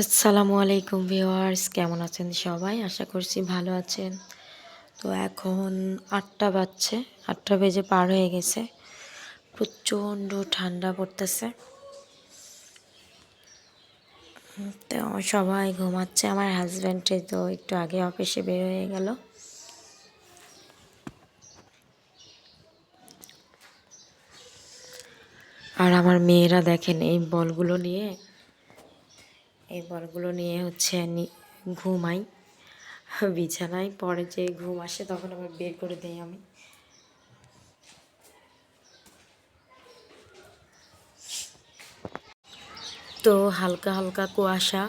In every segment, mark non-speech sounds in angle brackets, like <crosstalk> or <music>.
আসসালামু আলাইকুম ভিউয়ার্স, কেমন আছেন সবাই? আশা করছি ভালো আছেন। তো এখন আটটা বাজছে, আটটা বেজে পার হয়ে গেছে। প্রচণ্ড ঠান্ডা পড়তেছে। তো সবাই ঘুমাচ্ছে, আমার হাজব্যান্ডে তো একটু আগে অফিসে বের হয়ে গেল। আর আমার মেয়েরা দেখেন এই বলগুলো নিয়ে এই বলগুলো নিয়ে হচ্ছে ঘুমাই, বিছানায়। পরে যে ঘুম আসে তখন আবার বের করে দিই আমি। তো হালকা হালকা কুয়াশা।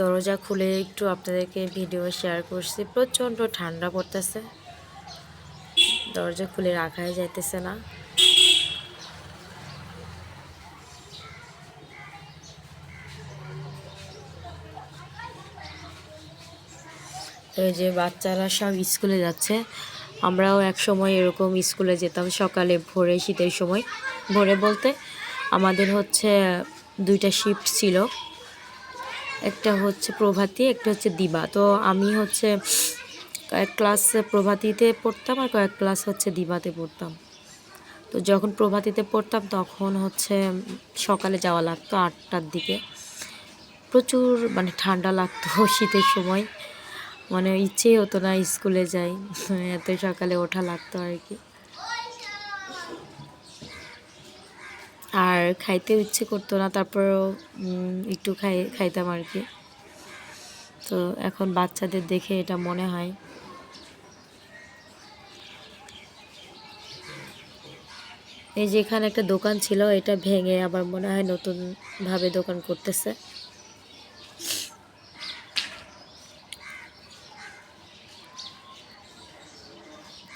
দরজা খুলে একটু আপনাদেরকে ভিডিও শেয়ার করছি। প্রচণ্ড ঠান্ডা পড়তেছে। দরজা খুলে রাখাই যাইতেছে না। এই যে বাচ্চারা সব স্কুলে যাচ্ছে। আমরাও এক সময় এরকম স্কুলে যেতাম, সকালে ভোরে, শীতের সময়। ভোরে বলতে আমাদের হচ্ছে দুইটা শিফট ছিল। একটা হচ্ছে প্রভাতী, একটা হচ্ছে দিবা। তো আমি হচ্ছে কয়েক ক্লাস প্রভাতীতে পড়তাম আর কয়েক ক্লাস হচ্ছে দিবাতে পড়তাম। তো যখন প্রভাতীতে পড়তাম তখন হচ্ছে সকালে যাওয়া লাগতো আটটার দিকে। প্রচুর মানে ঠান্ডা লাগতো <laughs> শীতের সময়। মানে ইচ্ছেই হতো না স্কুলে যাই। <laughs> এত সকালে ওঠা লাগতো আর কি। আর খাইতে ইচ্ছে করতো না, তারপরেও একটু খাই, খাইতাম আর কি। তো এখন বাচ্চাদের দেখে এটা মনে হয়। এই যে এখানে একটা দোকান ছিল, এটা ভেঙে আবার মনে হয় নতুনভাবে দোকান করতেছে।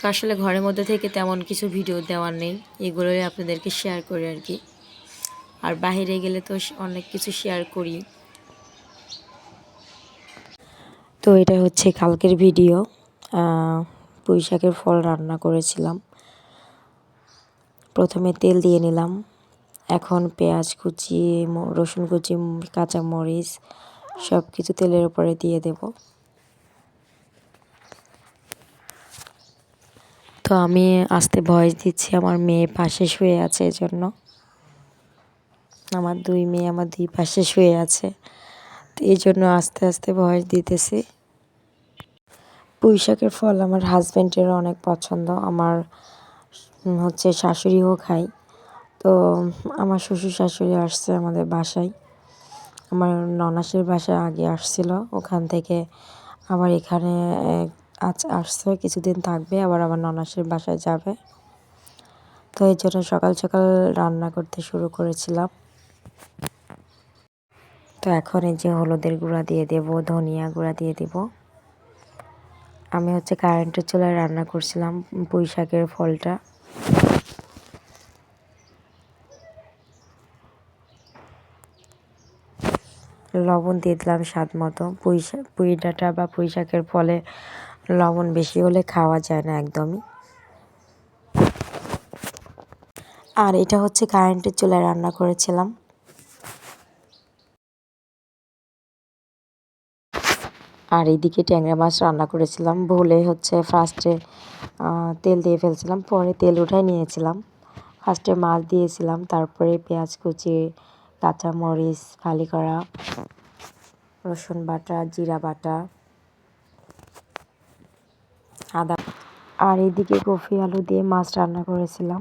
আসলে ঘরের মধ্যে থেকে তেমন কিছু ভিডিও দেওয়ার নেই। এগুলোই আপনাদেরকে শেয়ার করি আর কি। আর বাহিরে গেলে তো অনেক কিছু শেয়ার করি। তো এটা হচ্ছে কালকের ভিডিও। পুঁই ফল রান্না করেছিলাম। প্রথমে তেল দিয়ে নিলাম। এখন পেঁয়াজ কুচি রসুন কুচি, কাঁচামরিচ সব কিছু তেলের উপরে দিয়ে দেবো। তো আমি আসতে ভয়েস দিচ্ছি, আমার মেয়ে পাশে শুয়ে আছে এজন্য। আমার দুই মেয়ে, আমার দুই পাশে শুয়ে আছে। তো এই জন্য আস্তে আস্তে ভয়েস দিতেছি। পুঁই শাকের ফল আমার হাজব্যান্ডেরও অনেক পছন্দ। আমার হচ্ছে শাশুড়িও খাই। তো আমার শ্বশুর শাশুড়ি আসছে আমাদের বাসায়। আমার ননাসের বাসায় আগে আসছিল। ওখান থেকে আবার এখানে আজ আসছে, কিছুদিন থাকবে, আবার আবার ননাসের বাসায় যাবে। তো এই জন্য সকাল সকাল রান্না করতে শুরু করেছিলাম। তো এখন এই যে হলুদের গুঁড়া দিয়ে দেব, ধনিয়া গুঁড়া দিয়ে দেব। আমি হচ্ছে কারেন্টের চুলায় রান্না করছিলাম পুঁই শাকের ফলটা। লবণ দিয়ে দিলাম স্বাদ মতো। পুঁই পুঁই ডাঁটা বা পুঁই শাকের ফলে লবণ বেশি হলে খাওয়া যায় না একদমই। আর এটা হচ্ছে কারেন্টের চুলায় রান্না করেছিলাম। আর এইদিকে ট্যাংরা মাছ রান্না করেছিলাম। ভুলে হচ্ছে ফার্স্টে তেল দিয়ে ফেলছিলাম, পরে তেল উঠাই নিয়েছিলাম। ফার্স্টে মাছ দিয়েছিলাম, তারপরে পেঁয়াজ কুচি কাঁচা মরিচ ফালি করা, রসুন বাটা, জিরা বাটা আর এদিকে কফি আলু দিয়ে মাছ রান্না করেছিলাম।